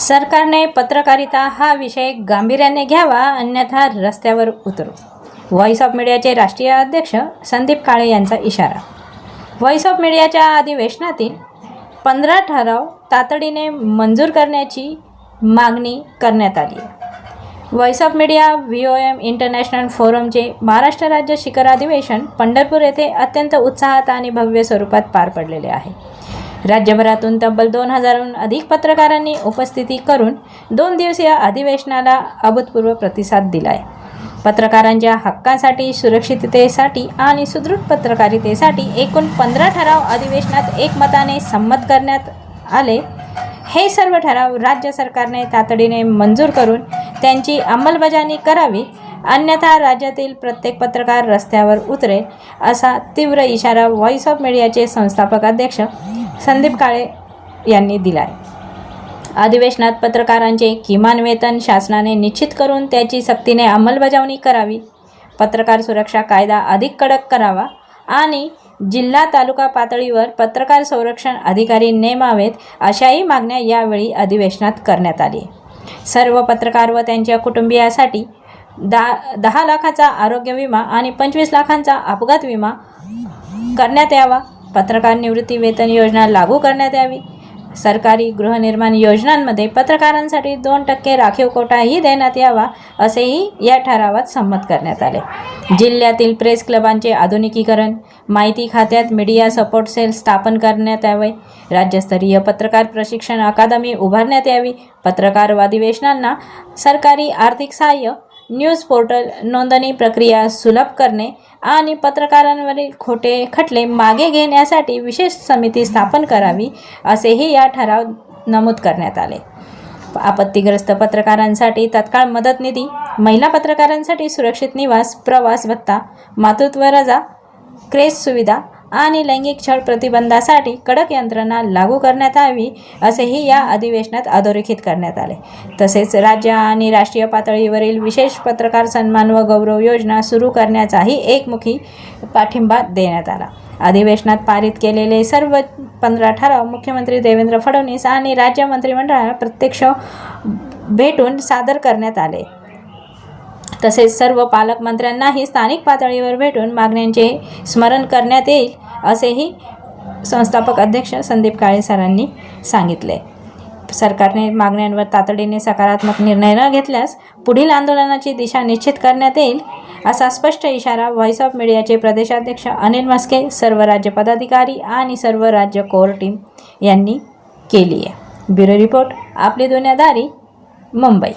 सरकारने पत्रकारिता हा विषय गांभीर्याने घ्यावा अन्यथा रस्त्यावर उतरू. व्हॉइस ऑफ मीडियाचे राष्ट्रीय अध्यक्ष संदीप काळे यांचा इशारा. व्हॉइस ऑफ मीडियाच्या अधिवेशनातील पंधरा ठराव तातडीने मंजूर करण्याची मागणी करण्यात आली. Voice of media V O M international फोरमचे Maharashtra राज्य शिखर अधिवेशन पंढरपूर येथे अत्यंत उत्साहात आणि भव्य स्वरूपात पार पडलेले आहे. राज्यभरातून तब्बल दोन हजारहून अधिक पत्रकारांनी उपस्थिती करून दोन दिवसीय अधिवेशनाला अभूतपूर्व प्रतिसाद दिला आहे पत्रकारांच्या हक्कांसाठी सुरक्षिततेसाठी आणि सुदृढ पत्रकारितेसाठी एकूण पंधरा ठराव अधिवेशनात एकमताने संमत करण्यात आले. हे सर्व ठराव राज्य सरकारने तातडीने मंजूर करून त्यांची अंमलबजावणी करावी अन्यथा राज्यातील प्रत्येक पत्रकार रस्त्यावर उतरेल असा तीव्र इशारा व्हॉइस ऑफ मीडियाचे संस्थापक अध्यक्ष संदीप काळे यांनी दिला आहे अधिवेशनात पत्रकारांचे किमान वेतन शासनाने निश्चित करून त्याची सक्तीने अंमलबजावणी करावी पत्रकार सुरक्षा कायदा अधिक कडक करावा आणि जिल्हा तालुका पातळीवर पत्रकार संरक्षण अधिकारी नेमावेत अशाही मागण्या यावेळी अधिवेशनात करण्यात आली. सर्व पत्रकार व त्यांच्या कुटुंबियासाठी दहा दहा लाखाचा आरोग्य विमा आणि पंचवीस लाखांचा अपघात विमा करण्यात यावा. पत्रकार निवृत्ती वेतन योजना लागू करण्यात यावी. सरकारी गृहनिर्माण योजनांमध्ये पत्रकारांसाठी दोन टक्के राखीव कोटाही देण्यात यावा असेही या ठरावात संमत करण्यात आले. जिल्ह्यातील प्रेस क्लबांचे आधुनिकीकरण माहिती खात्यात मीडिया सपोर्ट सेल स्थापन करण्यात यावे राज्यस्तरीय पत्रकार प्रशिक्षण अकादमी उभारण्यात यावी पत्रकार अधिवेशनांना सरकारी आर्थिक सहाय्य न्यूज पोर्टल नोंदणी प्रक्रिया सुलभ करणे आणि पत्रकारांवरील खोटे खटले मागे घेण्यासाठी विशेष समिती स्थापन करावी असेही या ठराव नमूद करण्यात आले. आपत्तीग्रस्त पत्रकारांसाठी तत्काळ मदत निधी महिला पत्रकारांसाठी सुरक्षित निवास प्रवास भत्ता मातृत्व रजा क्रेस सुविधा आणि लैंगिक छळ प्रतिबंधासाठी कडक यंत्रणा लागू करण्यात यावी असेही या अधिवेशनात अधोरेखित करण्यात आले. तसेच राज्य आणि राष्ट्रीय पातळीवरील विशेष पत्रकार सन्मान व गौरव योजना सुरू करण्याचाही एकमुखी पाठिंबा देण्यात आला. अधिवेशनात पारित केलेले सर्व पंधरा ठराव मुख्यमंत्री देवेंद्र फडणवीस आणि राज्य मंत्रिमंडळाला प्रत्यक्ष भेटून सादर करण्यात आले. तसेच सर्व पालकमंत्र्यांनाही स्थानिक पातळीवर भेटून मागण्यांचे स्मरण करण्यात येईल असेही संस्थापक अध्यक्ष संदीप काळे सरांनी सांगितले. सरकारने मागण्यांवर तातडीने सकारात्मक निर्णय न घेतल्यास पुढील आंदोलनाची दिशा निश्चित करण्यात येईल असा स्पष्ट इशारा व्हॉइस ऑफ मीडियाचे प्रदेशाध्यक्ष अनिल मस्के सर्व राज्य पदाधिकारी आणि सर्व राज्य कोर टीम यांनी केली आहे. ब्युरो रिपोर्ट आपली दुनियादारी मुंबई.